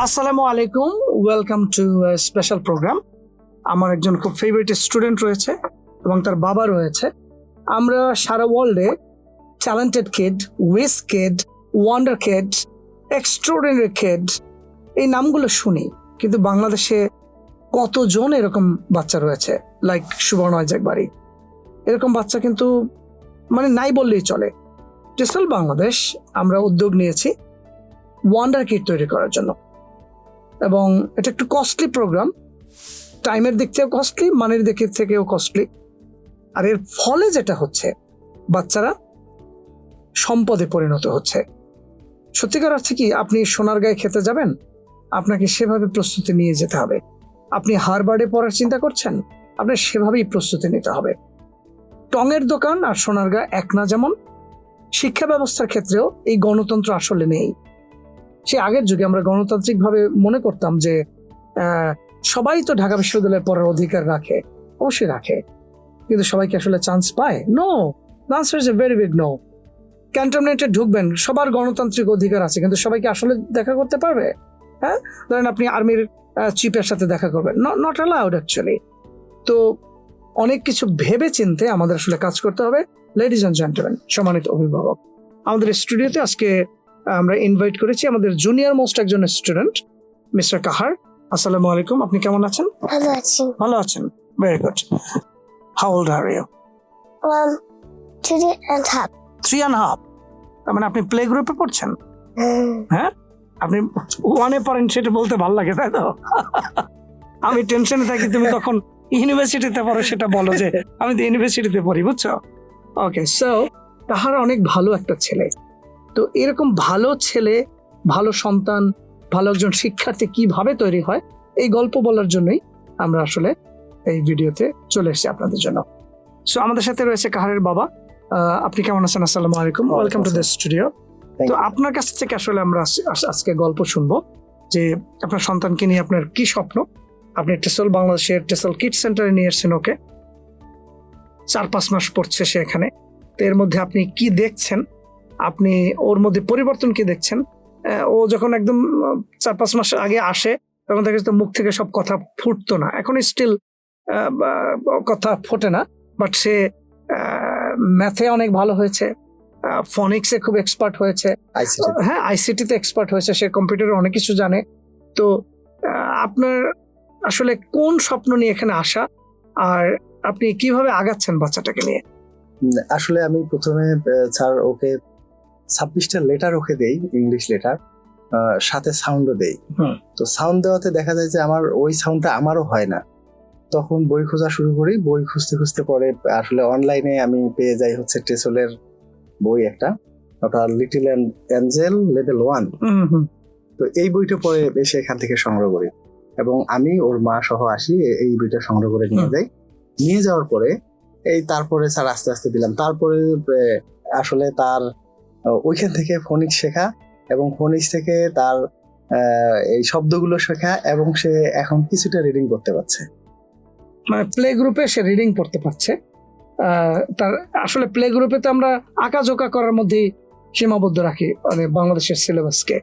আসসালামু আলাইকুম welcome to special programme আমার একজন খুব ফেভারিট স্টুডেন্ট রয়েছে এবং তার বাবা রয়েছে। আমরা সারা ওয়ার্ল্ডে talented kid whiz kid wonder kid extraordinary kid এই নামগুলো শুনি, কিন্তু বাংলাদেশে কতজন এরকম বাচ্চা রয়েছে? লাইক সুবর্ণ আইজাক বাড়ি। এরকম বাচ্চা কিন্তু মানে নাই বললেই চলে। টেসল বাংলাদেশ আমরা উদ্যোগ নিয়েছি ওয়ান্ডার কিট তৈরি করার জন্য। এবং এটা একটু কস্টলি প্রোগ্রাম টাইমের দিক থেকেও কস্টলি মানের দিক থেকেও কস্টলি আর এর ফলে যেটা হচ্ছে, বাচ্চারা সম্পদে পরিণত হচ্ছে। সত্যিকার অর্থে কি, আপনি সোনার গায়ে খেতে যাবেন, আপনাকে সেভাবে প্রস্তুতি নিয়ে যেতে হবে। আপনি হারবার্ডে পড়ার চিন্তা করছেন আপনার সেভাবেই প্রস্তুতি নিতে হবে। টঙের দোকান আর সোনার গা এক না যেমন, শিক্ষা ব্যবস্থার ক্ষেত্রেও এই গণতন্ত্র আসলে নেই। সে আগের যুগে আমরা গণতান্ত্রিকভাবে মনে করতাম যে সবাই তো ঢাকা বিশ্ববিদ্যালয়ে পড়ার অধিকার রাখে। অবশ্যই রাখে। কিন্তু সবাইকে আসলে চান্স পায়? No answer is a very big no ক্যান্টনমেন্টে ঢুকবেন, সবার গণতান্ত্রিক অধিকার আছে, কিন্তু সবাইকে আসলে দেখা করতে পারবে? হ্যাঁ? ধরেন আপনি আর্মির চিফের সাথে দেখা করবেন। নট অ্যালাউড অ্যাকচুয়ালি তো, অনেক কিছু ভেবে চিনতে আমাদের আসলে কাজ করতে হবে। লেডিজ অ্যান্ড জেন্টলম্যান সম্মানিত অভিভাবক, আমাদের স্টুডিওতে আজকে আমরা ইনভাইট করেছি আমাদের জুনিয়র মোস্ট একজন স্টুডেন্ট মিস্টার কাহার আসসালামু আলাইকুম আপনি কেমন আছেন? ভালো আছি। ভালো আছেন? Very good how old are you one three and half three and half তার মানে আপনি প্লে গ্রুপে পড়ছেন? হ্যাঁ? আপনি ওয়ানে পড়েন সেটা বলতে ভালো লাগে তাই তো? আমি টেনশনে থাকি তুমি তখন ইউনিভার্সিটিতে পড়ো সেটা বলো যে আমি তো ইউনিভার্সিটিতে পড়ি বুঝছ? ওকে সো তাহার অনেক ভালো একটা ছেলে। তো এরকম ভালো ছেলে ভালো সন্তান ভালো একজন শিক্ষার্থী কীভাবে তৈরি হয় এই গল্প বলার জন্যই আমরা আসলে এই ভিডিওতে চলে এসেছি আপনাদের জন্য। সো আমাদের সাথে রয়েছে কাহারের বাবা। আপনি কেমন আছেন? আসসালামু আলাইকুম। ওয়েলকাম টু দ্য স্টুডিও তো আপনার কাছ থেকে আসলে আমরা আজ- আজ- আজকে গল্প শুনব যে আপনার সন্তানকে নিয়ে আপনার কি স্বপ্ন? আপনি টেসল বাংলাদেশের টেসল কিড সেন্টারে নিয়ে এসেছেন ওকে। চার পাঁচ মাস পড়ছে সে এখানে। তো এর মধ্যে আপনি কি দেখছেন? আপনি ওর মধ্যে পরিবর্তন কি দেখছেন? ও যখন একদম চার পাঁচ মাস আগে আসে তখন দেখা যেত মুখ থেকে সব কথা ফুটতো না। এখন স্টিল কথা ফোটে না বাট সে ম্যাথে অনেক ভালো হয়েছে ফনিক্সে খুব এক্সপার্ট হয়েছে। হ্যাঁ আইসিটিতে এক্সপার্ট হয়েছে সে কম্পিউটারে অনেক কিছু জানে। তো আপনার আসলে কোন স্বপ্ন নিয়ে এখানে আসা? আর আপনি কীভাবে আগাচ্ছেন বাচ্চাটাকে নিয়ে? আসলে আমি প্রথমে স্যার ওকে ছাব্বিশটা লেটার ওকে দেই ইংলিশ লেটার সাথে সাউন্ডও দেই। তো সাউন্ড দেওয়াতে দেখা যায় যে আমার ওই সাউন্ডটা আমারও হয় না। তখন বই খোঁজা শুরু করি বই খুঁজতে খুঁজতে পরে আসলে অনলাইনে আমি পেয়ে যাই হচ্ছে টেসলের বই একটা। ওটা little and angel level one তো এই বইটা পরে এসে এখান থেকে সংগ্রহ করি। এবং আমি ওর মা সহ আসি এই বইটা সংগ্রহ করে নিয়ে যাই। নিয়ে যাওয়ার পরে এই তারপরে স্যার আস্তে আস্তে দিলাম। তারপরে আসলে তার ওইখান থেকে ফোনিক্স শেখা এবং ফোনিক্স থেকে তার এই শব্দগুলো শেখা এবং সে এখন কিছুটা রিডিং করতে পারছে। মানে প্লে গ্রুপে সে রিডিং পড়তে পারছে। তার আসলে প্লে গ্রুপে তো আমরা আঁকাঝোঁকা করার মধ্যেই সীমাবদ্ধ রাখি মানে বাংলাদেশের সিলেবাসকে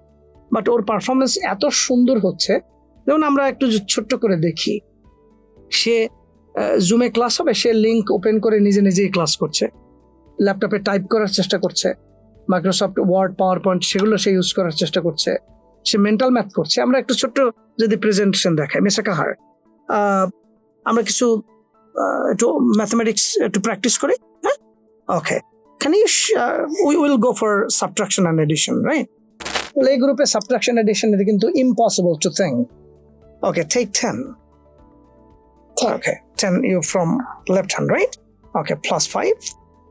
বাট ওর পারফরমেন্স এত সুন্দর হচ্ছে। যেমন আমরা একটু ছোট্ট করে দেখি। সে জুমে ক্লাস হবে, সে লিঙ্ক ওপেন করে নিজে নিজেই ক্লাস করছে। ল্যাপটপে টাইপ করার চেষ্টা করছে। মাইক্রোসফট ওয়ার্ড পাওয়ার পয়েন্ট সেগুলো সে ইউজ করার চেষ্টা করছে। সে মেন্টাল ম্যাথ করছে। আমরা একটু ছোট্ট যদি প্রেজেন্টেশন দেখাই মেসাকা হার আমরা কিছু একটু ম্যাথমেটিক্স একটু প্র্যাকটিস করি হ্যাঁ? Okay can we will go for subtraction and addition right এই গ্রুপে সাবট্রাকশন এডিশন এটা কিন্তু ইম্পসিবল টু থিং ওকে ঠিক ten okay ten you from left hand right okay plus five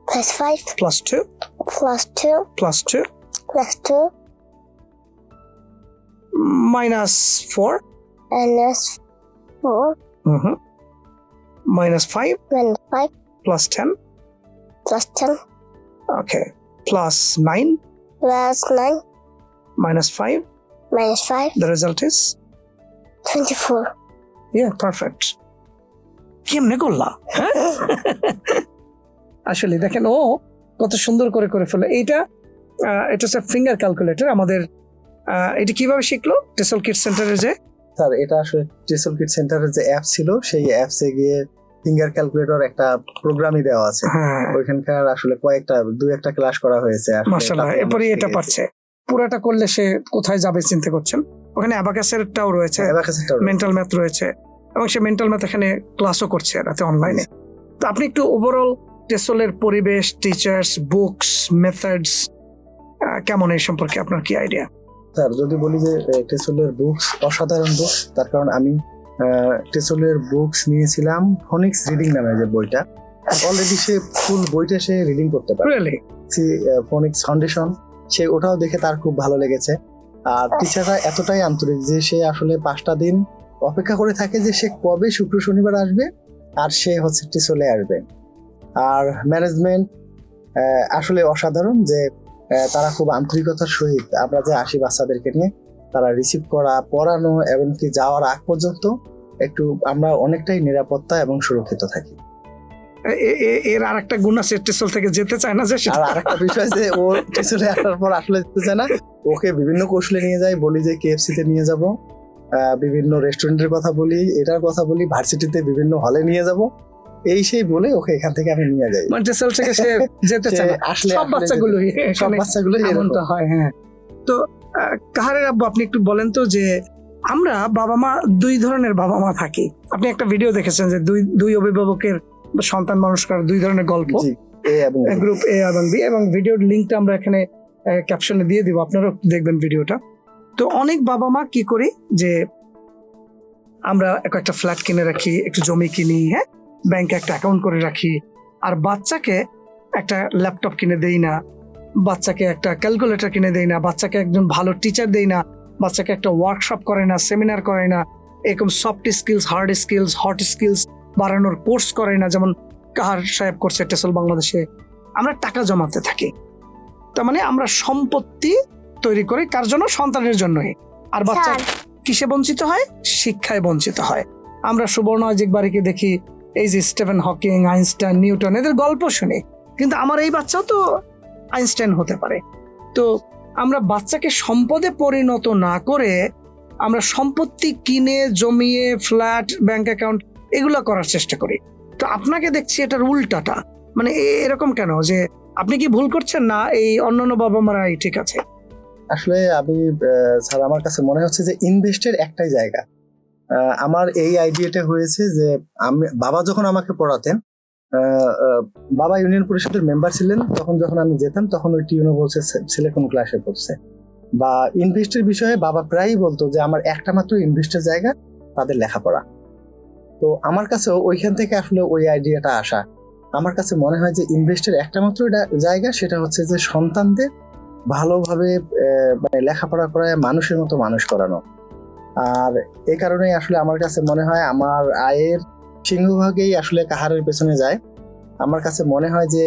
plus 5 plus five plus 2 plus two plus 2 plus two minus 4 minus four mhm, minus 5 minus five plus 10 plus ten okay plus 9 plus nine minus 5 minus five the result is twenty-four. yeah perfect কেমনে করলা হ্যাঁ? আসলে দেখেন ও কত সুন্দর করে করে ফেলে এইটা এটা হচ্ছে ফিঙ্গার ক্যালকুলেটর আমাদের এটা কীভাবে শিখলো? টেসল কিট সেন্টারে যে স্যার এটা আসলে টেসল কিট সেন্টারের যে অ্যাপ ছিল সেই অ্যাপসে গিয়ে ফিঙ্গার ক্যালকুলেটর একটা প্রোগ্রামই দেওয়া আছে। হ্যাঁ। ওইখানকার আসলে কয়েকটা দুই একটা ক্লাস করা হয়েছে আমরা এরপরে এটা। পারছে। পুরাটা করলে সে কোথায় যাবে চিন্তা করছেন? ওখানে অ্যাবাকাসেরটাও রয়েছে। মেন্টাল ম্যাথ রয়েছে। এবং সে মেন্টাল ম্যাথ এখানে ক্লাসও করছে রাতে অনলাইনে তো আপনি একটু ওভারঅল টেসলের পরিবেশ টিচার্স বুকস মেথডস কেমন এই সম্পর্কে আপনার কি আইডিয়া স্যার যদি বলি যে টেসলের বুকস অসাধারণ বুক তার কারণ আমি টেসলের বুকস নিয়েছিলাম ফনিক্স রিডিং নামে যে বইটা। অলরেডি সে ফুল বইটা সে রিডিং করতে পারে। রিয়েলি ফোনিক্স ফাউন্ডেশন সে ওটাও দেখে তার খুব ভালো লেগেছে। আর টিচাররা এতটাই আন্তরিক যে সে আসলে পাঁচটা দিন অপেক্ষা করে থাকে যে সে কবে শুক্র শনিবার আসবে আর সে হচ্ছে চলে আসবে। আর ম্যানেজমেন্ট আসলে অসাধারণ যে তারা খুব আন্তরিকতার সহিত আমরা যে আসি বাচ্চাদেরকে নিয়ে তারা রিসিভ করা পড়ানো এমনকি যাওয়ার আগ পর্যন্ত একটু আমরা অনেকটাই নিরাপত্তা এবং সুরক্ষিত থাকি। এর আর একটা গুণ আছে টেসল থেকে যেতে চায় না যে আর আরেকটা বিষয় যে ও পিছনে আসার পর আসলে যেতে চায় না ওকে বিভিন্ন কৌশলে নিয়ে যাই বলি যে কেএফসি তে নিয়ে যাব বিভিন্ন রেস্টুরেন্টের কথা বলি এটার কথা বলি ভার্সিটিতে বিভিন্ন হলে নিয়ে যাব এই সেই বলে ওকে এখান থেকে আমি নিয়ে যাই। মানে টেসল থেকে সে যেতে চায় আসলে সব যেতে- সব বাচ্চাগুলো এমনটা হয় হ্যাঁ। তো কাহারের আব্বু আপনি একটু বলেন তো যে আমরা বাবা মা দুই ধরনের বাবা মা থাকি। আপনি একটা ভিডিও দেখেছেন যে দুই দুই অভিভাবকের সন্তান মানুষ করার দুই ধরনের গল্প। জি এ এবং বি। গ্রুপ এ এবং বি এবং ভিডিওর লিঙ্কটা আমরা এখানে ক্যাপশনে দিয়ে দিব। আপনারাও দেখবেন ভিডিওটা তো অনেক বাবা মা কি করি যে আমরা একটা ফ্ল্যাট কিনে রাখি একটু জমি কিনি হ্যাঁ? ব্যাংকে একটা অ্যাকাউন্ট করে রাখি। আর বাচ্চাকে একটা ল্যাপটপ কিনে দেই না। বাচ্চাকে একটা ক্যালকুলেটর কিনে দেই না। বাচ্চাকে একজন ভালো টিচার দেই না। বাচ্চাকে একটা ওয়ার্কশপ করে না সেমিনার করে না। এরকম soft skills hard skills hot skills বাড়ানোর কোর্স করে না। যেমন কাহার সাহেব করছে টেসল বাংলাদেশে। আমরা টাকা জমাতে থাকি। তার মানে আমরা সম্পত্তি তৈরি করি কার জন্য সন্তানের জন্যই। আর বাচ্চা কিসে বঞ্চিত হয়? শিক্ষায় বঞ্চিত হয়। আমরা সুবর্ণ অজিক বাড়িকে দেখি। এই যে স্টিফেন হকিং, আইনস্টাইন, নিউটন, এদের গল্প শুনি। কিন্তু আমার এই বাচ্চাও তো আইনস্টাইন হতে পারে। তো আমরা বাচ্চাকে সম্পদে পরিণত না করে আমরা সম্পত্তি কিনে, জমিয়ে, ফ্ল্যাট, ব্যাংক অ্যাকাউন্ট এগুলো করার চেষ্টা করি। তো আপনাকে দেখছি এটার উল্টাটা। মানে এরকম কেন? যে আপনি কি ভুল করছেন? না, এই অন্যান্য বাবা মারাই ঠিক আছে। আসলে আমি স্যার, আমার কাছে মনে হচ্ছে যে ইনভেস্টের একটাই জায়গা। আমার এই আইডিয়াটা হয়েছে যে আমি, বাবা যখন আমাকে পড়াতেন বাবা ইউনিয়ন পরিষদের মেম্বার ছিলেন, তখন যখন আমি যেতাম, তখন ওই টিউনো বলছে ছেলে কোন ক্লাসে পড়ছে। বা ইনভেস্টের বিষয়ে বাবা প্রায়ই বলতো যে আমার একটা মাত্র ইনভেস্টের জায়গা, তাদের লেখাপড়া। তো আমার কাছেও ওইখান থেকে আসলে ওই আইডিয়াটা আসা। আমার কাছে মনে হয় যে ইনভেস্টের একটা মাত্র জায়গা, সেটা হচ্ছে যে সন্তানদের ভালোভাবে মানে লেখাপড়া করায় মানুষের মতো মানুষ করানো। আর এই কারণেই আসলে আমার কাছে মনে হয় আমার আয়ের সিংহভাগেই আসলে কাহারের পেছনে যায়। আমার কাছে মনে হয় যে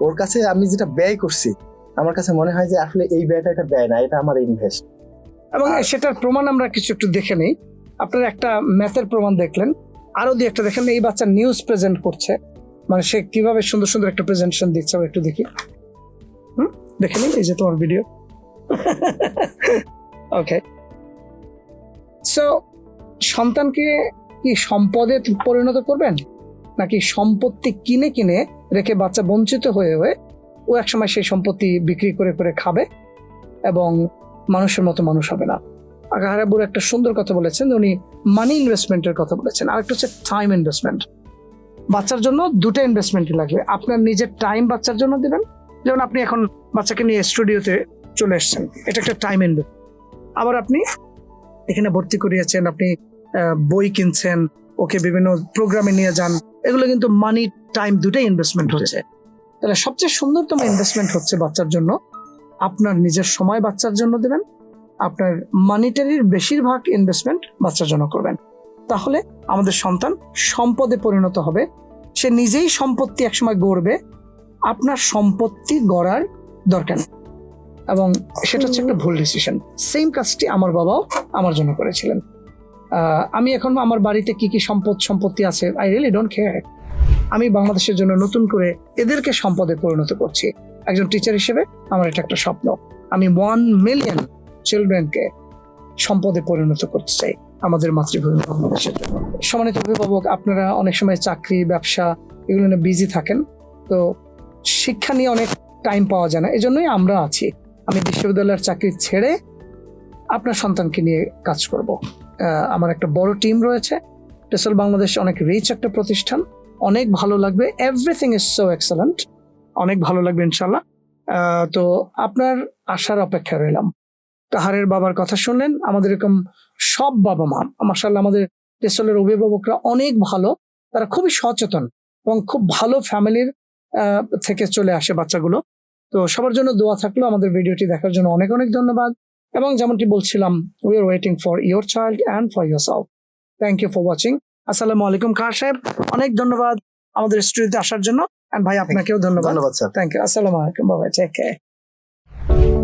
ওর কাছে আমি যেটা ব্যয় করছি, আমার কাছে মনে হয় যে আসলে এই ব্যয়টা এটা ব্যয় না, এটা আমার ইনভেস্ট এবং সেটার প্রমাণ আমরা কিছু একটু দেখে নেই। আপনারা একটা ম্যাথের প্রমাণ দেখলেন। আরও দুই একটা দেখেন, এই বাচ্চা নিউজ প্রেজেন্ট করছে। মানে সে কীভাবে সুন্দর সুন্দর একটা প্রেজেন্টেশন দিচ্ছে, আমরা একটু দেখি। হুম? দেখে নিন, এই যে তোমার ভিডিও ওকে সো সন্তানকে কি সম্পদে পরিণত করবেন? নাকি সম্পত্তি কিনে কিনে রেখে বাচ্চা বঞ্চিত হয়ে হয়ে ও একসময় সেই সম্পত্তি বিক্রি করে করে খাবে এবং মানুষের মতো মানুষ হবে না? আগাহারাবুর একটা সুন্দর কথা বলেছেন, উনি মানি ইনভেস্টমেন্টের কথা বলেছেন। আর একটা হচ্ছে টাইম ইনভেস্টমেন্ট বাচ্চার জন্য দুটো ইনভেস্টমেন্টই লাগবে। আপনার নিজের টাইম বাচ্চার জন্য দেবেন। যেমন আপনি এখন বাচ্চাকে নিয়ে স্টুডিওতে চলে এসছেন। এটা একটা টাইম ইনভেস্ট আবার আপনি এখানে ভর্তি করিয়েছেন আপনি বই কিনছেন ওকে বিভিন্ন প্রোগ্রামে নিয়ে যান এগুলো কিন্তু মানি টাইম দুটাই ইনভেস্টমেন্ট হচ্ছে। তাহলে সবচেয়ে সুন্দরতম ইনভেস্টমেন্ট হচ্ছে বাচ্চার জন্য আপনার নিজের সময় বাচ্চার জন্য দেবেন আপনার মানিটারির বেশিরভাগ ইনভেস্টমেন্ট বাচ্চার জন্য করবেন। তাহলে আমাদের সন্তান সম্পদে পরিণত হবে সে নিজেই সম্পত্তি একসময় গড়বে আপনার সম্পত্তি গড়ার দরকার নেই। এবং সেটা হচ্ছে একটা ভুল ডিসিশন সেম কাজটি আমার বাবাও আমার জন্য করেছিলেন। আমি এখন আমার বাড়িতে কি কি সম্পদ সম্পত্তি আছে আই রিয়েলি ডোন্ট কেয়ার আমি বাংলাদেশের জন্য নতুন করে এদেরকে সম্পদে পরিণত করছি। একজন টিচার হিসেবে আমার এটা একটা স্বপ্ন। আমি ওয়ান মিলিয়ন চিলড্রেনকে সম্পদে পরিণত করতে চাই আমাদের মাতৃভূমি বাংলাদেশের জন্য। সম্মানিত অভিভাবক, আপনারা অনেক সময় চাকরি, ব্যবসা, এগুলো নিয়ে বিজি থাকেন। তো শিক্ষা নিয়ে অনেক টাইম পাওয়া যায় না। এজন্যই আমরা আছি। আমি বিশ্ববিদ্যালয়ের চাকরি ছেড়ে আপনার সন্তানকে নিয়ে কাজ করব। আমার একটা বড় টিম রয়েছে। টেসল বাংলাদেশ অনেক রিচ একটা প্রতিষ্ঠান। অনেক ভালো লাগবে। এভরিথিং ইজ সো এক্সেলেন্ট অনেক ভালো লাগবে ইনশাল্লাহ। তো আপনার আশার অপেক্ষা রইলাম। তাহারের বাবার কথা শুনলেন, আমাদের এরকম সব বাবা মা মাসাল্লাহ আমাদের টেসলের অভিভাবকরা অনেক ভালো। তারা খুবই সচেতন এবং খুব ভালো ফ্যামিলির থেকে চলে আসে বাচ্চাগুলো। তো সবার জন্য দোয়া থাকল আমাদের ভিডিওটি দেখার জন্য অনেক অনেক ধন্যবাদ। এবং যেমনটি বলছিলাম we are waiting for your child and for yourself thank you for watching আসসালামু আলাইকুম খার সাহেব? অনেক ধন্যবাদ আমাদের স্টুডিওতে আসার জন্য। অ্যান্ড ভাই আপনাকেও ধন্যবাদ। ধন্যবাদ স্যার। থ্যাংক ইউ আসসালামু আলাইকুম বাবা টেক কেয়ার